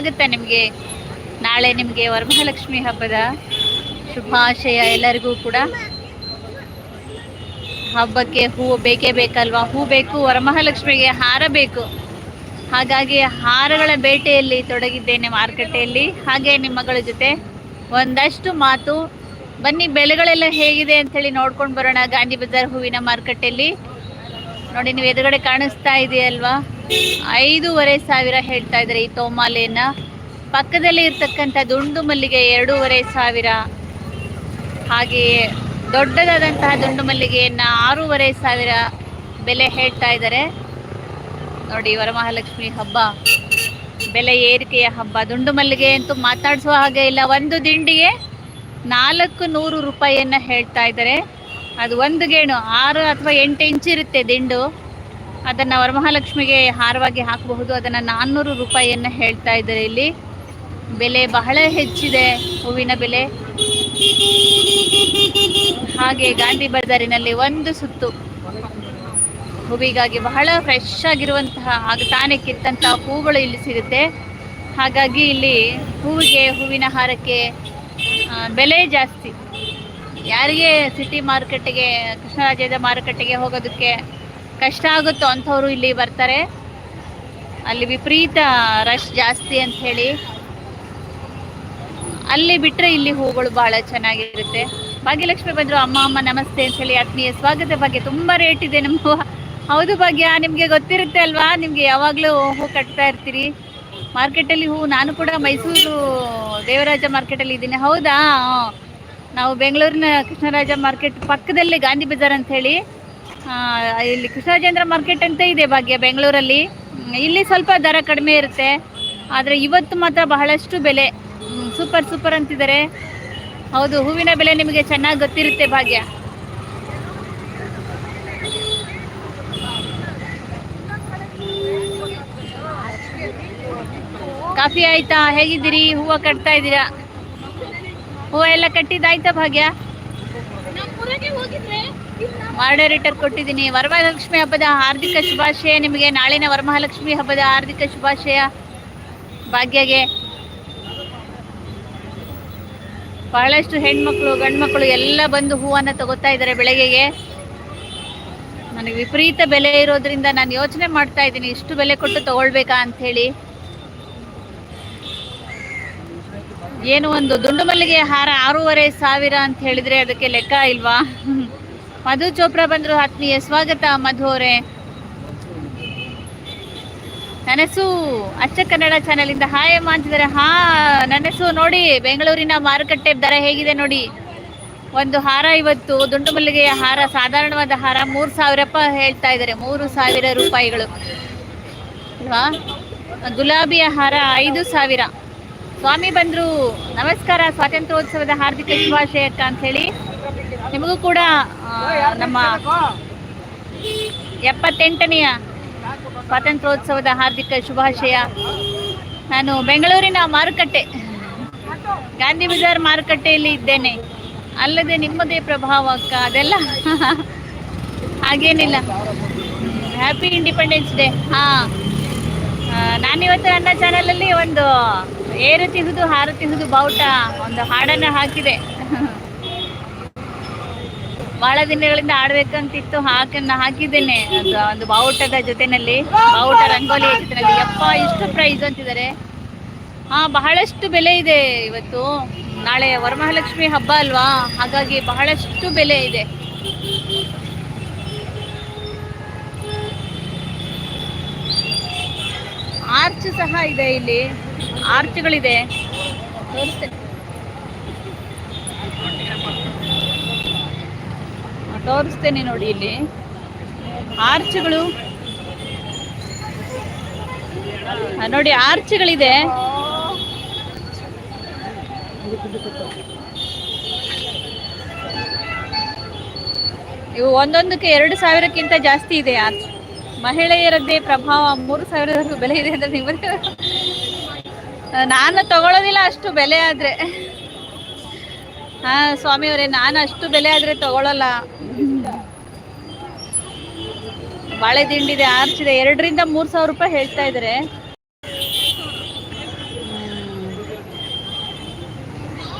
ಸ್ವಾಗತ ನಿಮಗೆ. ನಾಳೆ ನಿಮಗೆ ವರಮಹಾಲಕ್ಷ್ಮಿ ಹಬ್ಬದ ಶುಭಾಶಯ ಎಲ್ಲರಿಗೂ ಕೂಡ. ಹಬ್ಬಕ್ಕೆ ಹೂವು ಬೇಕೇ ಬೇಕಲ್ವಾ? ಹೂ ಬೇಕು, ವರಮಹಾಲಕ್ಷ್ಮಿಗೆ ಹಾರ ಬೇಕು. ಹಾಗಾಗಿ ಹಾರಗಳ ಬೇಟೆಯಲ್ಲಿ ತೊಡಗಿದ್ದೇನೆ ಮಾರುಕಟ್ಟೆಯಲ್ಲಿ. ಹಾಗೆ ನಿಮ್ಮ ಮಗಳ ಜೊತೆ ಒಂದಷ್ಟು ಮಾತು. ಬನ್ನಿ, ಬೆಲೆಗಳೆಲ್ಲ ಹೇಗಿದೆ ಅಂತೇಳಿ ನೋಡ್ಕೊಂಡು ಬರೋಣ ಗಾಂಧಿ ಬಜಾರ್ ಹೂವಿನ ಮಾರುಕಟ್ಟೆಯಲ್ಲಿ. ನೋಡಿ, ನೀವು ಎದುರುಗಡೆ ಕಾಣಿಸ್ತಾ ಇದೆಯಲ್ವಾ? ಐದೂವರೆ ಸಾವಿರ ಹೇಳ್ತಾ ಇದ್ದಾರೆ ಈ ತೋಮಾಲೆಯನ್ನ ಪಕ್ಕದಲ್ಲಿ ಇರ್ತಕ್ಕಂಥ ದುಂಡು ಮಲ್ಲಿಗೆ ಎರಡೂವರೆ ಸಾವಿರ. ಹಾಗೆಯೇ ದೊಡ್ಡದಾದಂತಹ ದುಂಡು ಮಲ್ಲಿಗೆಯನ್ನ ಆರೂವರೆ ಸಾವಿರ ಬೆಲೆ ಹೇಳ್ತಾ ಇದ್ದಾರೆ. ನೋಡಿ, ವರಮಹಾಲಕ್ಷ್ಮಿ ಹಬ್ಬ. ಬೆಲೆ ಏರಿಕೆಯ ಹಬ್ಬ. ದುಂಡು ಮಲ್ಲಿಗೆ ಅಂತೂ ಮಾತಾಡಿಸುವ ಹಾಗೆ ಇಲ್ಲ. ಒಂದು ದಿಂಡಿಗೆ ನಾಲ್ಕು ನೂರು ರೂಪಾಯಿಯನ್ನು ಹೇಳ್ತಾ ಇದ್ದಾರೆ. ಅದು ಒಂದು ಗೇಣು. ಆರು ಅಥವಾ ಎಂಟು ಇಂಚು ಇರುತ್ತೆ ದಿಂಡು. ಅದನ್ನು ವರಮಹಾಲಕ್ಷ್ಮಿಗೆ ಹಾರವಾಗಿ ಹಾಕಬಹುದು. ಅದನ್ನು ನಾನ್ನೂರು ರೂಪಾಯಿಯನ್ನು ಹೇಳ್ತಾ ಇದ್ದಾರೆ ಇಲ್ಲಿ. ಬೆಲೆ ಬಹಳ ಹೆಚ್ಚಿದೆ, ಹೂವಿನ ಬೆಲೆ. ಹಾಗೆ ಗಾಂಧಿ ಬಜಾರಿನಲ್ಲಿ ಒಂದು ಸುತ್ತು. ಹೂವಿಗಾಗಿ ಬಹಳ ಫ್ರೆಶ್ ಆಗಿರುವಂತಹ, ಆಗ ತಾನೇ ಕಿತ್ತಂತಹ ಹೂಗಳು ಇಲ್ಲಿ ಸಿಗುತ್ತೆ. ಹಾಗಾಗಿ ಇಲ್ಲಿ ಹೂವಿಗೆ, ಹೂವಿನ ಹಾರಕ್ಕೆ ಬೆಲೆ ಜಾಸ್ತಿ. ಯಾರಿಗೆ ಸಿಟಿ ಮಾರುಕಟ್ಟೆಗೆ ಕೃಷ್ಣರಾಜ್ಯದ ಮಾರುಕಟ್ಟೆಗೆ ಹೋಗೋದಕ್ಕೆ ಕಷ್ಟ ಆಗುತ್ತೋ ಅಂಥವ್ರು ಇಲ್ಲಿ ಬರ್ತಾರೆ. ಅಲ್ಲಿ ವಿಪರೀತ ರಶ್ ಜಾಸ್ತಿ ಅಂತ ಹೇಳಿ. ಅಲ್ಲಿ ಬಿಟ್ಟರೆ ಇಲ್ಲಿ ಹೂಗಳು ಬಹಳ ಚೆನ್ನಾಗಿರುತ್ತೆ. ಭಾಗ್ಯಲಕ್ಷ್ಮಿ ಬಂದರು, ಅಮ್ಮ ಅಮ್ಮ, ನಮಸ್ತೆ ಅಂತ ಹೇಳಿ ಆತ್ಮೀಯ ಸ್ವಾಗತ ಬಗ್ಗೆ ತುಂಬ ರೇಟ್ ಇದೆ ನಮ್ಮ. ಹೌದು ಭಾಗ್ಯ, ನಿಮಗೆ ಗೊತ್ತಿರುತ್ತೆ ಅಲ್ವಾ? ನಿಮಗೆ ಯಾವಾಗಲೂ ಹೂ ಕಟ್ತಾ ಇರ್ತೀರಿ. ಮಾರ್ಕೆಟಲ್ಲಿ ಹೂ, ನಾನು ಕೂಡ ಮೈಸೂರು ದೇವರಾಜ ಮಾರ್ಕೆಟಲ್ಲಿ ಇದ್ದೀನಿ. ಹೌದಾ? ನಾವು ಬೆಂಗಳೂರಿನ ಕೃಷ್ಣರಾಜ ಮಾರ್ಕೆಟ್ ಪಕ್ಕದಲ್ಲಿ ಗಾಂಧಿ ಬಜಾರ್ ಅಂತ ಹೇಳಿ. ಇಲ್ಲಿ ಕೃಷ್ಣರಾಜೇಂದ್ರ ಮಾರ್ಕೆಟ್ ಅಂತ ಇದೆ ಭಾಗ್ಯ, ಬೆಂಗಳೂರಲ್ಲಿ. ಇಲ್ಲಿ ಸ್ವಲ್ಪ ದರ ಕಡಿಮೆ ಇರುತ್ತೆ. ಆದರೆ ಇವತ್ತು ಮಾತ್ರ ಬಹಳಷ್ಟು ಬೆಲೆ. ಸೂಪರ್ ಸೂಪರ್ ಅಂತಿದ್ದಾರೆ. ಹೌದು, ಹೂವಿನ ಬೆಲೆ ನಿಮಗೆ ಚೆನ್ನಾಗಿ ಗೊತ್ತಿರುತ್ತೆ ಭಾಗ್ಯ. ಕಾಫಿ ಆಯ್ತಾ? ಹೇಗಿದ್ದೀರಿ? ಹೂವು ಕಟ್ತಾ ಇದ್ದೀರಾ? ಹೂವು ಎಲ್ಲ ಕಟ್ಟಿದ್ದಾಯ್ತಾ ಭಾಗ್ಯ? ಮಾಡರೇಟರ್ ಕೊಟ್ಟಿದ್ದೀನಿ. ವರಮಹಾಲಕ್ಷ್ಮಿ ಹಬ್ಬದ ಹಾರ್ದಿಕ ಶುಭಾಶಯ ನಿಮಗೆ. ನಾಳಿನ ವರಮಹಾಲಕ್ಷ್ಮಿ ಹಬ್ಬದ ಹಾರ್ದಿಕ ಶುಭಾಶಯ. ಭಾಗ್ಯಗೆ ಬಹಳಷ್ಟು ಹೆಣ್ಮಕ್ಳು, ಗಂಡ್ಮಕ್ಳು ಎಲ್ಲ ಬಂದು ಹೂವನ್ನು ತಗೋತಾ ಇದ್ದಾರೆ ಬೆಳಗ್ಗೆಗೆ ನನಗೆ ವಿಪರೀತ ಬೆಲೆ ಇರೋದ್ರಿಂದ ನಾನು ಯೋಚನೆ ಮಾಡ್ತಾ ಇದ್ದೀನಿ, ಇಷ್ಟು ಬೆಲೆ ಕೊಟ್ಟು ತಗೊಳ್ಬೇಕಾ ಅಂತ ಹೇಳಿ ಏನು ಒಂದು ದುಂಡು ಮಲ್ಲಿಗೆ ಹಾರ ಆರೂವರೆ ಸಾವಿರ ಅಂತ ಹೇಳಿದ್ರೆ ಅದಕ್ಕೆ ಲೆಕ್ಕ ಇಲ್ವಾ? ಮಧು ಚೋಪ್ರಾ ಬಂದ್ರು ಆತ್ಮೀಯ ಸ್ವಾಗತ, ಮಧು ಅವರೇ. ನನಸು ಅಚ್ಚ ಕನ್ನಡ ಚಾನೆಲ್ ಇಂದ ಹಾಯ್ ಅಮ್ಮ ಅಂತಿದ್ದಾರೆ. ಹಾ, ನನಸು ನೋಡಿ ಬೆಂಗಳೂರಿನ ಮಾರುಕಟ್ಟೆ ದರ ಹೇಗಿದೆ ನೋಡಿ. ಒಂದು ಹಾರ ಇವತ್ತು ದುಂಡು ಮಲ್ಲಿಗೆಯ ಹಾರ, ಸಾಧಾರಣವಾದ ಹಾರ ಮೂರು ಸಾವಿರಪ್ಪ ಹೇಳ್ತಾ ಇದ್ದಾರೆ. ಮೂರು ಸಾವಿರ ರೂಪಾಯಿಗಳು. ಅಲ್ವಾ? ಗುಲಾಬಿಯ ಹಾರ ಐದು ಸಾವಿರ. ಸ್ವಾಮಿ ಬಂದ್ರು, ನಮಸ್ಕಾರ, ಸ್ವಾತಂತ್ರ್ಯೋತ್ಸವದ ಹಾರ್ದಿಕ ಶುಭಾಶಯಕ್ಕ ಅಂತ ಹೇಳಿ. ನಿಮಗೂ ಕೂಡ ನಮ್ಮ ಎಪ್ಪತ್ತೆಂಟನೆಯ ಸ್ವಾತಂತ್ರ್ಯೋತ್ಸವದ ಹಾರ್ದಿಕ ಶುಭಾಶಯ. ನಾನು ಬೆಂಗಳೂರಿನ ಮಾರುಕಟ್ಟೆ, ಗಾಂಧಿ ಬಜಾರ್ ಮಾರುಕಟ್ಟೆಯಲ್ಲಿ ಇದ್ದೇನೆ. ಅಲ್ಲದೆ ನಿಮ್ಮದೇ ಪ್ರಭಾವ ಅಕ್ಕ, ಅದೆಲ್ಲ ಹಾಗೇನಿಲ್ಲ. ಹ್ಯಾಪಿ ಇಂಡಿಪೆಂಡೆನ್ಸ್ ಡೇ ಹಾ ನಾನಿವತ್ತು ನನ್ನ ಚಾನಲಲ್ಲಿ ಒಂದು ಏರು ತಿಹುದು ಹಾರು ತಿಹುದು ಬಾವುಟ, ಒಂದು ಹಾಡನ್ನು ಹಾಕಿದೆ. ಬಹಳ ದಿನಗಳಿಂದ ಆಡ್ಬೇಕಂತಿತ್ತು, ಹಾಕನ್ನ ಹಾಕಿದ್ದೇನೆ. ಅದು ಒಂದು ಬಾವುಟದ ಜೊತೆನಲ್ಲಿ, ಬಾವುಟ ರಂಗೋಲಿ ಜೊತೆನಲ್ಲಿ ಯಪ್ಪ, ಇಷ್ಟು ಪ್ರೈಸ್ ಅಂತಿದ್ದಾರೆ. ಹಾ, ಬಹಳಷ್ಟು ಬೆಲೆ ಇದೆ ಇವತ್ತು. ನಾಳೆ ವರಮಹಾಲಕ್ಷ್ಮಿ ಹಬ್ಬ ಅಲ್ವಾ? ಹಾಗಾಗಿ ಬಹಳಷ್ಟು ಬೆಲೆ ಇದೆ. ಆರ್ಚ್ ಸಹ ಇದೆ ಇಲ್ಲಿ. ಆರ್ಚ್ಗಳಿದೆ. ತೋರಿಸ್ತೇನೆ. ತೋರಿಸ್ತೇನೆ ನೋಡಿ ಇಲ್ಲಿ. ಆರ್ಚ್ಗಳು. ನೋಡಿ ಆರ್ಚ್ಗಳಿದೆ. ಇವು ಒಂದೊಂದಕ್ಕೆ ಎರಡು ಸಾವಿರಕ್ಕಿಂತ ಜಾಸ್ತಿ ಇದೆ. ಆರ್ಚ್ ಮಹಿಳೆಯರದ್ದೇ ಪ್ರಭಾವ ಮೂರು ಸಾವಿರದವರೆಗೂ ಬೆಲೆ ಇದೆ ಅಂತ ನಿಮಗೆ ನಾನು ತಗೊಳ್ಳೋದಿಲ್ಲ, ಅಷ್ಟು ಬೆಲೆ ಆದ್ರೆ. ಹಾ ಸ್ವಾಮಿ ಸ್ವಾಮಿಯವರೇ ನಾನು ಅಷ್ಟು ಬೆಲೆ ಆದ್ರೆ ತಗೊಳಲ್ಲ. ಬಾಳೆ ದಿಂಡಿದೆ ಆರ್ಚಿದೆ ಎರಡರಿಂದ ಮೂರ್ ಸಾವಿರ ರೂಪಾಯಿ ಹೇಳ್ತಾ ಇದ್ದಾರೆ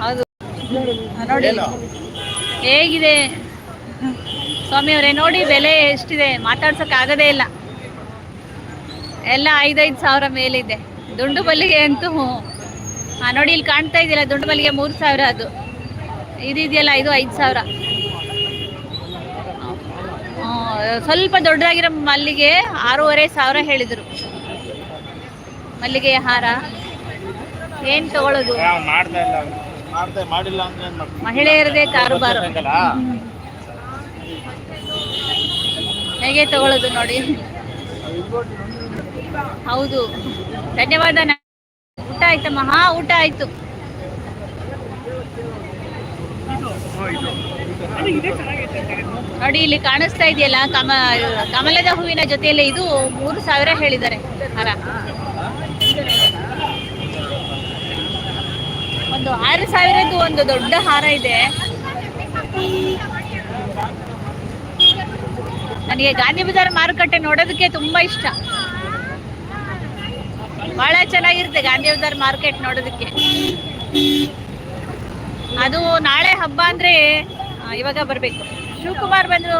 ಹೌದು. ನೋಡಿ. ಹೇಗಿದೆ? ಸ್ವಾಮಿಯವರೇ ನೋಡಿ ಬೆಲೆ ಎಷ್ಟಿದೆ ಮಾತಾಡ್ಸಕ್ ಆಗದೇ ಇಲ್ಲ. ಎಲ್ಲ ಐದೈದು ಸಾವಿರ ಮೇಲಿದೆ. ದುಂಡು ಬಲ್ಲಿಗೆ ಅಂತೂ ಹಾ ನೋಡಿ ಇಲ್ಲಿ ಕಾಣ್ತಾ ಇದೆಯಲ್ಲ ದುಂಡು ಬಲ್ಲಿಗೆ ಮೂರು ಸಾವಿರ ಅದು. ಇದಿದೆಯಲ್ಲ ಇದು ಐದು ಸಾವಿರ. ಸ್ವಲ್ಪ ದೊಡ್ಡದಾಗಿರೋ ಮಲ್ಲಿಗೆ ಆರೂವರೆ ಸಾವಿರ ಹೇಳಿದರು. ಮಲ್ಲಿಗೆಯ ಹಾರ. ಏನು ತಗೊಳ್ಳೋದು ಮಹಿಳೆಯರದೇ ಕಾರುಬಾರು? ಹೇಗೆ ತಗೊಳ್ಳೋದು ನೋಡಿ. ಹೌದು. ಧನ್ಯವಾದ. ಊಟ ಆಯ್ತಮ್ಮ. ಹಾ ಊಟ ಆಯ್ತು. ನೋಡಿ ಇಲ್ಲಿ ಕಾಣಿಸ್ತಾ ಇದೆಯಲ್ಲ ಕಮ ಕಮಲದ ಹೂವಿನ ಜೊತೆಯಲ್ಲಿ ಇದು ಮೂರು ಸಾವಿರ ಹೇಳಿದ್ದಾರೆ. ಹಾರ ಒಂದು ಆರು ಸಾವಿರದ್ದು ಒಂದು ದೊಡ್ಡ ಹಾರ ಇದೆ. ನನಗೆ ಗಾಂಧಿ ಬಜಾರ್ ಮಾರುಕಟ್ಟೆ ನೋಡೋದಕ್ಕೆ ತುಂಬಾ ಇಷ್ಟ. ಬಹಳ ಚೆನ್ನಾಗಿರುತ್ತೆ ಗಾಂಧಿ ಬಜಾರ್ ಮಾರ್ಕೆಟ್ ನೋಡೋದಕ್ಕೆ. ಅದು ನಾಳೆ ಹಬ್ಬ ಅಂದ್ರೆ ಇವಾಗ ಬರ್ಬೇಕು. ಶಿವಕುಮಾರ್ ಬಂದ್ರು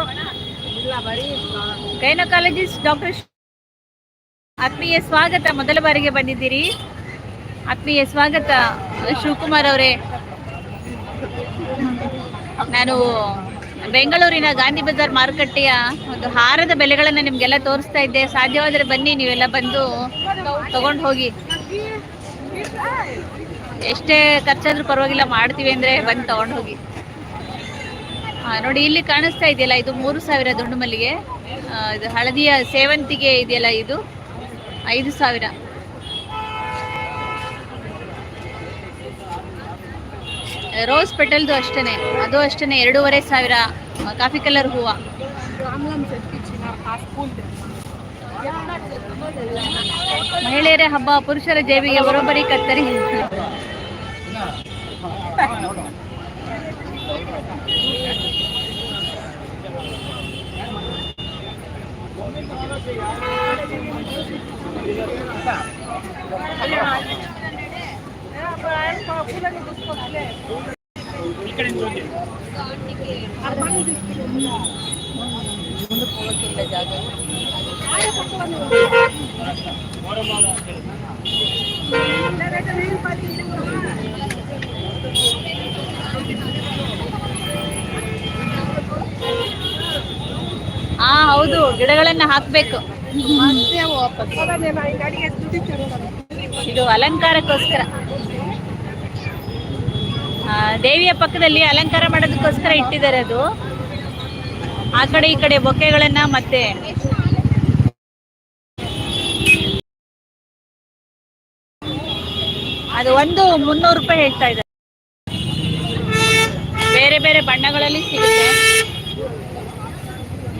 ಗೈನಕಾಲಜಿಸ್ಟ್ ಡಾಕ್ಟರ್ ಆತ್ಮೀಯ ಸ್ವಾಗತ. ಮೊದಲ ಬಾರಿಗೆ ಬಂದಿದ್ದೀರಿ. ಆತ್ಮೀಯ ಸ್ವಾಗತ, ಶಿವಕುಮಾರ್ ಅವರೇ. ನಾನು ಬೆಂಗಳೂರಿನ ಗಾಂಧಿ ಬಜಾರ್ ಮಾರುಕಟ್ಟೆಯ ಒಂದು ಹಾರದ ಬೆಲೆಗಳನ್ನು ನಿಮಗೆಲ್ಲ ತೋರಿಸ್ತಾ ಇದ್ದೆ. ಸಾಧ್ಯವಾದರೆ ಬನ್ನಿ, ನೀವೆಲ್ಲ ಬಂದು ತಗೊಂಡು ಹೋಗಿ. ಎಷ್ಟೇ ಖರ್ಚಾದ್ರೂ ಪರವಾಗಿಲ್ಲ, ಮಾಡ್ತೀವಿ ಅಂದ್ರೆ ಬಂದು ತಗೊಂಡು ಹೋಗಿ ಹಾ ನೋಡಿ, ಇಲ್ಲಿ ಕಾಣಿಸ್ತಾ ಇದೆಯಲ್ಲ, ಇದು ಮೂರು ಸಾವಿರ ದುಂಡು ಮಲ್ಲಿಗೆ ಇದು ಹಳದಿಯ ಸೇವಂತಿಗೆ ಇದೆಯಲ್ಲ ಇದು? ಐದು ಸಾವಿರ. ರೋಸ್ ಪೆಟಲ್ದು ಅಷ್ಟೇನೆ, ಅದು ಅಷ್ಟೇನೆ, ಎರಡೂವರೆ ಸಾವಿರ ಕಾಫಿ ಕಲರ್ ಹೂವ. ಮಹಿಳೆಯರ ಹಬ್ಬ ಪುರುಷರ ಜೇಬಿಗೆ ಬರೋಬ್ಬರಿ ಕತ್ತರಿ ಹಾ ಹೌದು, ಗಿಡಗಳನ್ನ ಹಾಕ್ಬೇಕು. ಇದು ಅಲಂಕಾರಕ್ಕೋಸ್ಕರ. ದೇವಿಯ ಪಕ್ಕದಲ್ಲಿ ಅಲಂಕಾರ ಮಾಡೋದಕ್ಕೋಸ್ಕರ ಇಟ್ಟಿದ್ದಾರೆ ಅದು. ಆ ಕಡೆ ಈ ಕಡೆ ಬೊಕ್ಕೆಗಳನ್ನ ಮತ್ತೆ ಅದು ಒಂದು ಮುನ್ನೂರು ರೂಪಾಯಿ ಹೇಳ್ತಾ ಇದ್ದಾರೆ. ಬೇರೆ ಬೇರೆ ಬಣ್ಣಗಳಲ್ಲಿ ಸಿಗುತ್ತೆ.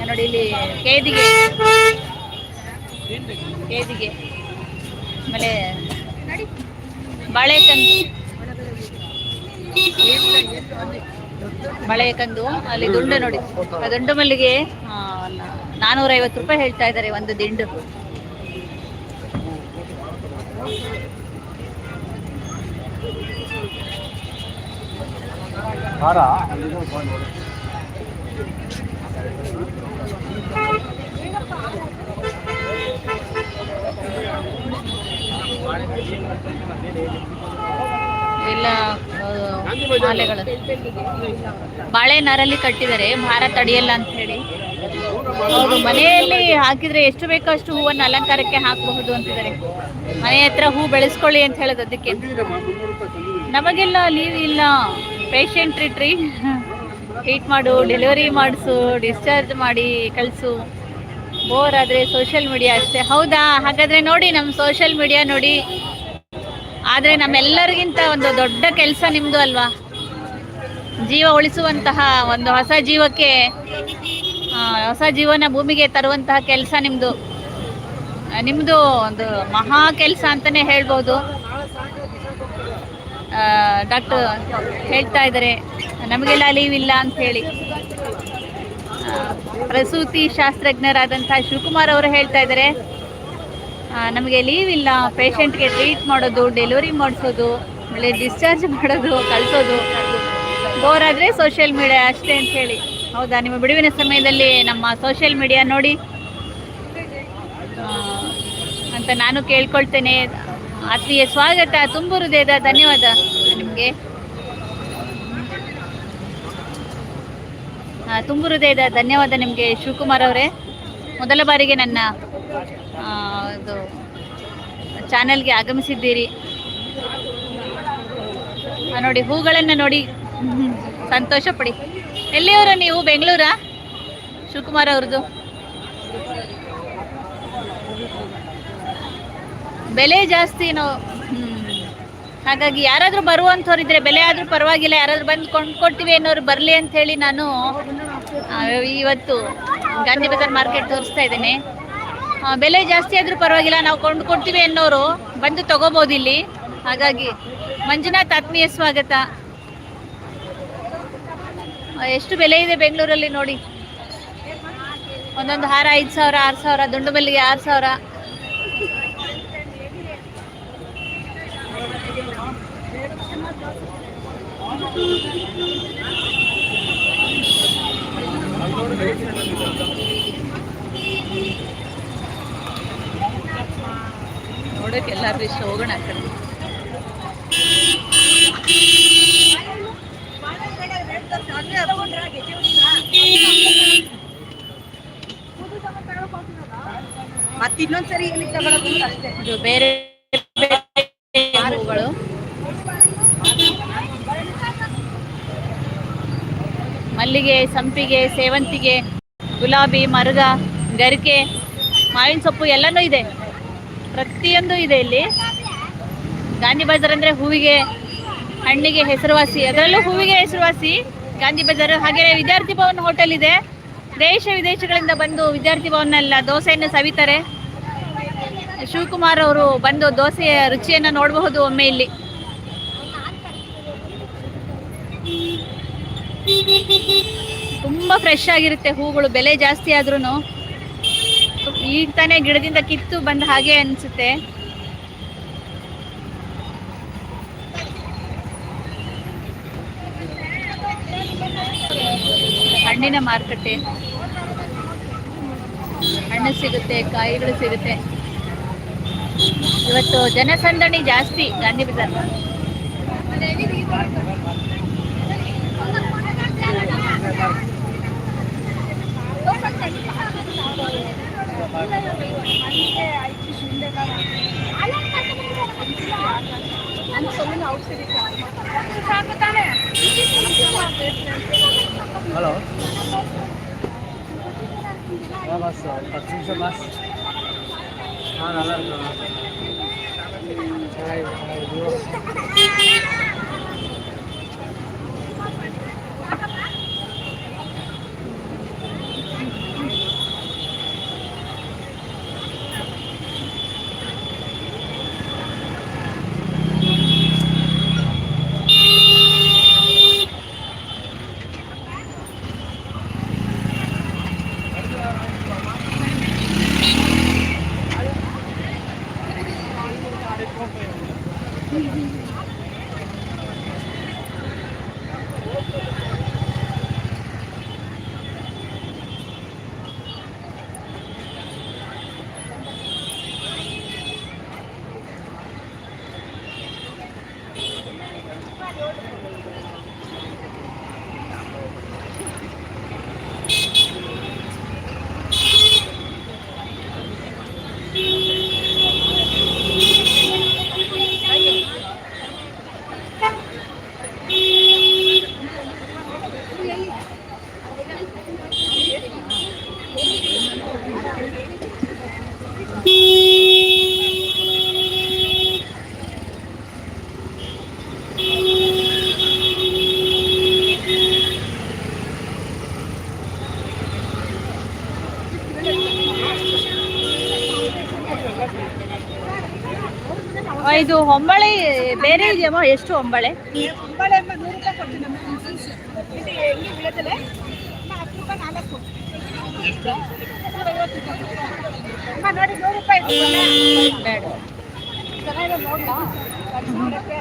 ನೋಡಿ ಇಲ್ಲಿ ಕೇದಿಗೆ. ಕೇದಿಗೆ. ಆಮೇಲೆ ಬಳೆಕಂದು ಬಳೆ ಕಂದು. ಅಲ್ಲಿ ದುಂಡು ನೋಡಿ. ಆ ದುಂಡು ಮಲ್ಲಿಗೆ ನಾನೂರ ಐವತ್ತು ರೂಪಾಯಿ ಹೇಳ್ತಾ ಇದ್ದಾರೆ ಒಂದು ದಿಂಡು. ಎಲ್ಲ ಮಾಲೆಗಳು. ಬಾಳೆ ನರಲ್ಲಿ ಕಟ್ಟಿದ್ದಾರೆ. ಮಾರ ತಡೆಯಲ್ಲ ಅಂತ ಹೇಳಿ. ಹೌದು ಮನೆಯಲ್ಲಿ ಹಾಕಿದ್ರೆ ಎಷ್ಟು ಬೇಕೋ ಅಷ್ಟು ಹೂವನ್ನು ಅಲಂಕಾರಕ್ಕೆ ಹಾಕಬಹುದು ಅಂತಿದ್ದಾರೆ. ಮನೆ ಹತ್ರ ಹೂ ಬೆಳೆಸ್ಕೊಳ್ಳಿ ಅಂತ ಹೇಳೋದು ಅದಕ್ಕೆ. ನಮಗೆಲ್ಲ ಲೀವ್ ಇಲ್ಲ. ಪೇಷಂಟ್ ಇಟ್ರಿ. ಟ್ರೀಟ್ ಮಾಡು ಡೆಲಿವರಿ ಮಾಡಿಸು ಡಿಸ್ಚಾರ್ಜ್ ಮಾಡಿ ಕಳಿಸು. ಬೋರ್ ಆದರೆ ಸೋಷಿಯಲ್ ಮೀಡಿಯಾ ಅಷ್ಟೇ. ಹೌದಾ? ಹಾಗಾದರೆ ನೋಡಿ ನಮ್ಮ ಸೋಷಿಯಲ್ ಮೀಡಿಯಾ ನೋಡಿ. ಆದರೆ ನಮ್ಮೆಲ್ಲರಿಗಿಂತ ಒಂದು ದೊಡ್ಡ ಕೆಲಸ ನಿಮ್ಮದು ಅಲ್ವಾ? ಜೀವ ಉಳಿಸುವಂತಹ ಒಂದು ಹೊಸ ಜೀವಕ್ಕೆ ಹೊಸ ಜೀವನ ಭೂಮಿಗೆ ತರುವಂತಹ ಕೆಲಸ ನಿಮ್ಮದು ನಿಮ್ಮದು ಒಂದು ಮಹಾ ಕೆಲಸ ಅಂತಾನೆ ಹೇಳ್ಬೋದು. ಡಾಕ್ಟರ್ ಹೇಳ್ತಾ ಇದ್ದಾರೆ, ನಮಗೆಲ್ಲ ಲೀವ್ ಇಲ್ಲ ಅಂತ ಹೇಳಿ. ಪ್ರಸೂತಿ ಶಾಸ್ತ್ರಜ್ಞರಾದಂತಹ ಶಿವಕುಮಾರ್ ಅವರು ಹೇಳ್ತಾ ಇದ್ದಾರೆ ನಮಗೆ ಲೀವ್ ಇಲ್ಲ, ಪೇಷಂಟ್ಗೆ ಟ್ರೀಟ್ ಮಾಡೋದು, ಡೆಲಿವರಿ ಮಾಡಿಸೋದು ಆಮೇಲೆ ಡಿಸ್ಚಾರ್ಜ್ ಮಾಡೋದು, ಕಳಿಸೋದು. ಬೋರ್ ಆದರೆ ಸೋಷಿಯಲ್ ಮೀಡಿಯಾ ಅಷ್ಟೇ ಅಂತ ಹೇಳಿ. ಹೌದಾ? ನಿಮ್ಮ ಬಿಡುವಿನ ಸಮಯದಲ್ಲಿ ನಮ್ಮ ಸೋಷಿಯಲ್ ಮೀಡಿಯಾ ನೋಡಿ ಅಂತ ನಾನು ಕೇಳ್ಕೊಳ್ತೇನೆ. ಆತ್ಮೀಯ ಸ್ವಾಗತ ತುಂಬು ಹೃದಯದ ಧನ್ಯವಾದ ನಿಮಗೆ. ತುಂಬು ಹೃದಯದ ಧನ್ಯವಾದ ನಿಮಗೆ, ಶಿವಕುಮಾರ್ ಅವರೇ. ಮೊದಲ ಬಾರಿಗೆ ನನ್ನ ಇದು, ಚಾನೆಲ್ಗೆ ಆಗಮಿಸಿದ್ದೀರಿ. ನೋಡಿ, ಹೂಗಳನ್ನು ನೋಡಿ ಸಂತೋಷ ಪಡಿ. ಎಲ್ಲಿಯವರ ನೀವು? ಬೆಂಗಳೂರಾ? ಶಿವಕುಮಾರ್ ಅವ್ರದ್ದು. ಬೆಲೆ ಜಾಸ್ತಿ ನಾವು ಹಾಗಾಗಿ ಯಾರಾದರೂ ಬರುವಂಥವ್ರಿದ್ರೆ ಬೆಲೆ ಆದರೂ ಪರವಾಗಿಲ್ಲ, ಯಾರಾದರೂ ಬಂದು ಕೊಂಡ್ಕೊಡ್ತೀವಿ ಅನ್ನೋರು ಬರಲಿ ಅಂತ ಹೇಳಿ ನಾನು ಇವತ್ತು ಗಾಂಧಿ ಬಜಾರ್ ಮಾರ್ಕೆಟ್ ತೋರಿಸ್ತಾ ಇದ್ದೀನಿ. ಬೆಲೆ ಜಾಸ್ತಿ ಆದರೂ ಪರವಾಗಿಲ್ಲ, ನಾವು ಕೊಂಡ್ಕೊಡ್ತೀವಿ ಅನ್ನೋರು ಬಂದು ತಗೋಬೋದು ಇಲ್ಲಿ. ಹಾಗಾಗಿ ಮಂಜುನಾಥ್ ಆತ್ಮೀಯ ಸ್ವಾಗತ. ಎಷ್ಟು ಬೆಲೆ ಇದೆ ಬೆಂಗಳೂರಲ್ಲಿ ನೋಡಿ? ಒಂದೊಂದು ಹಾರ ಐದು ಸಾವಿರ, ಆರು ಸಾವಿರ, ದುಂಡು ಮಲ್ಲಿಗೆ ಆರು ಸಾವಿರ. ನೋಡಕ್ಕೆ ಎಲ್ಲರೂ ಇಷ್ಟ, ಹೋಗೋಣ ಆ ಕಡೆ ಮತ್ತೆ ಇನ್ನೊಂದ್ಸರಿ ಇಲ್ಲಿ ತಗೊಳೋದು ಅಷ್ಟೇ ಇದು ಬೇರೆ ಹೂಗಳು ಮಲ್ಲಿಗೆ, ಸಂಪಿಗೆ, ಸೇವಂತಿಗೆ, ಗುಲಾಬಿ ಮರುಗ ಗರಿಕೆ, ಮಾವಿನ ಸೊಪ್ಪು ಎಲ್ಲನೂ ಇದೆ. ಪ್ರತಿಯೊಂದು ಇದೆ ಇಲ್ಲಿ. ಗಾಂಧಿ ಬಜಾರ್ ಅಂದ್ರೆ ಹೂವಿಗೆ, ಹಣ್ಣಿಗೆ ಹೆಸರುವಾಸಿ. ಅದರಲ್ಲೂ ಹೂವಿಗೆ ಹೆಸರುವಾಸಿ ಗಾಂಧಿ ಬಜಾರ್. ಹಾಗೆ ವಿದ್ಯಾರ್ಥಿ ಭವನ್ ಹೋಟೆಲ್ ಇದೆ. ದೇಶ ವಿದೇಶಗಳಿಂದ ಬಂದು ವಿದ್ಯಾರ್ಥಿ ಭವನ್ನೆಲ್ಲ ದೋಸೆಯನ್ನು ಸವಿತಾರೆ. ಶಿವಕುಮಾರ್ ಅವರು ಬಂದು ದೋಸೆಯ ರುಚಿಯನ್ನ ನೋಡಬಹುದು ಒಮ್ಮೆ ಇಲ್ಲಿ. ತುಂಬಾ ಫ್ರೆಶ್ ಆಗಿರುತ್ತೆ ಹೂಗಳು, ಬೆಲೆ ಜಾಸ್ತಿ ಆದ್ರೂ ಈಗ ತಾನೇ ಗಿಡದಿಂದ ಕಿತ್ತು ಬಂದ ಹಾಗೆ ಅನ್ಸುತ್ತೆ. ಹಣ್ಣಿನ ಮಾರುಕಟ್ಟೆ. ಹಣ್ಣು ಸಿಗುತ್ತೆ, ಕಾಯಿಗಳು ಸಿಗುತ್ತೆ. इवत जनसंदी जास्ती गांधी हेलो बस पच्चीस बस நல்லா இருக்கும் ಇದು ಹೊಂಬಳೆ ಬೇರೆ ಇದೆಯಮ್ಮ? ಎಷ್ಟು ಹೊಂಬಳೆ ಕುಂಬಳೆ ಎಂಬ ನೂರು ರೂಪಾಯಿ ಕೊಡ್ತೀನಿ ನಮ್ಮ ಇದು ಎಲ್ಲಿ ಬೀಳದಲೆ ಹತ್ತು ರೂಪಾಯಿ ನಾಲ್ಕು. ಅಮ್ಮ ನೋಡಿ ನೂರು ರೂಪಾಯಿ ಬೇಡ. ಚೆನ್ನಾಗಿದೆ ನೋಡ್ಲಾ? ನೋಡಕ್ಕೆ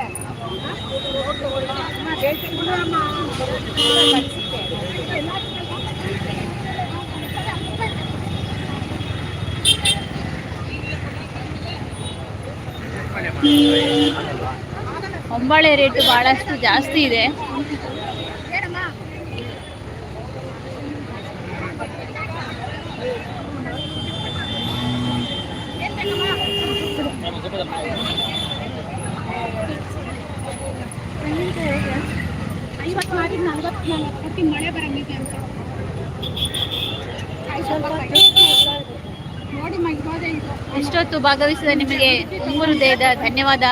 ಹೊಂಬಾಳೆ ರೇಟ್ ಬಹಳಷ್ಟು ಜಾಸ್ತಿ ಇದೆ. ಐವತ್ತು ಮಾಡಿ ನಲ್ವತ್ತು ನಲ್ವತ್ತು ಮಳೆ ಬರಂಗಿದೆ ಅಂತ. ಇಷ್ಟೊತ್ತು ಭಾಗವಹಿಸಿದ ನಿಮಗೆ ತುಂಬ ಹೃದಯದ ಧನ್ಯವಾದ.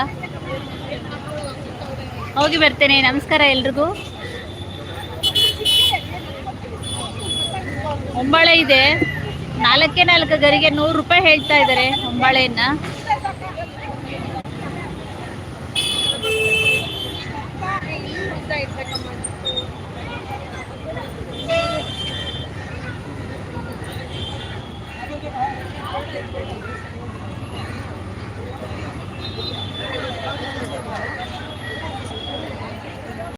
ಹೋಗಿ ಬರ್ತೇನೆ. ನಮಸ್ಕಾರ ಎಲ್ರಿಗೂ. ಹೊಂಬಾಳೆ ಇದೆ. ನಾಲ್ಕೇ ನಾಲ್ಕು ಗರಿಗೆ ನೂರು ರೂಪಾಯಿ ಹೇಳ್ತಾ ಇದ್ದಾರೆ ಹೊಂಬಾಳೆಯನ್ನ